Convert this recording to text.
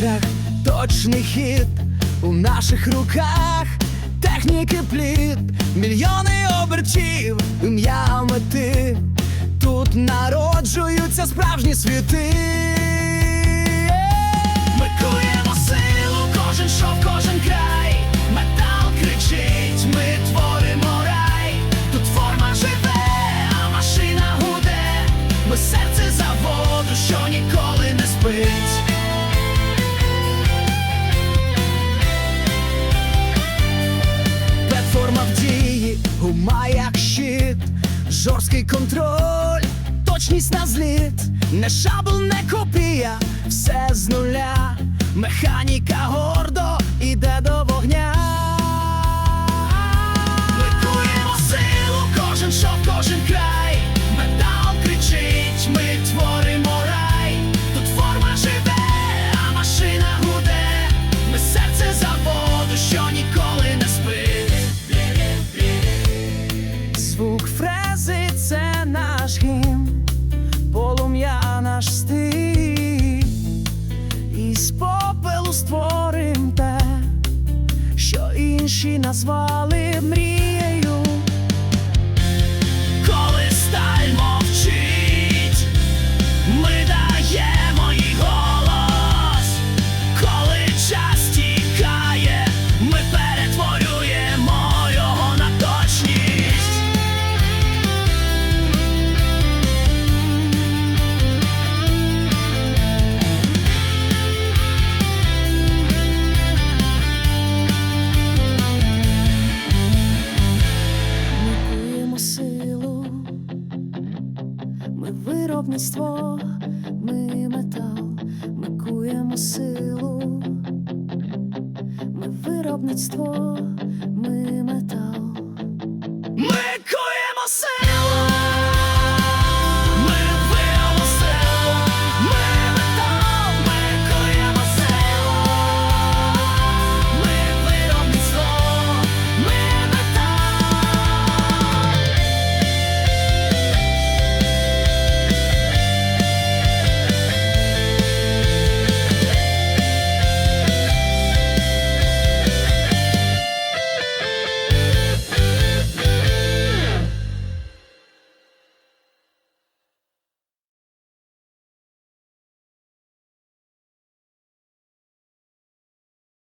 іскрах, точний хід у наших руках, техніки плід, мільйони обертів, ім'я мети. Тут народжуються справжні світи. Дії, як щит, жорсткий контроль, точність на зліт, не шабл, не копія, все з нуля, механіка гордо іде до вогня. Ми куємо силу, кожен шов, кожен край, інші назвали мрією. виробництво, ми метал, ми куємо силу, ми виробництво, ми метал, ми куємо силу.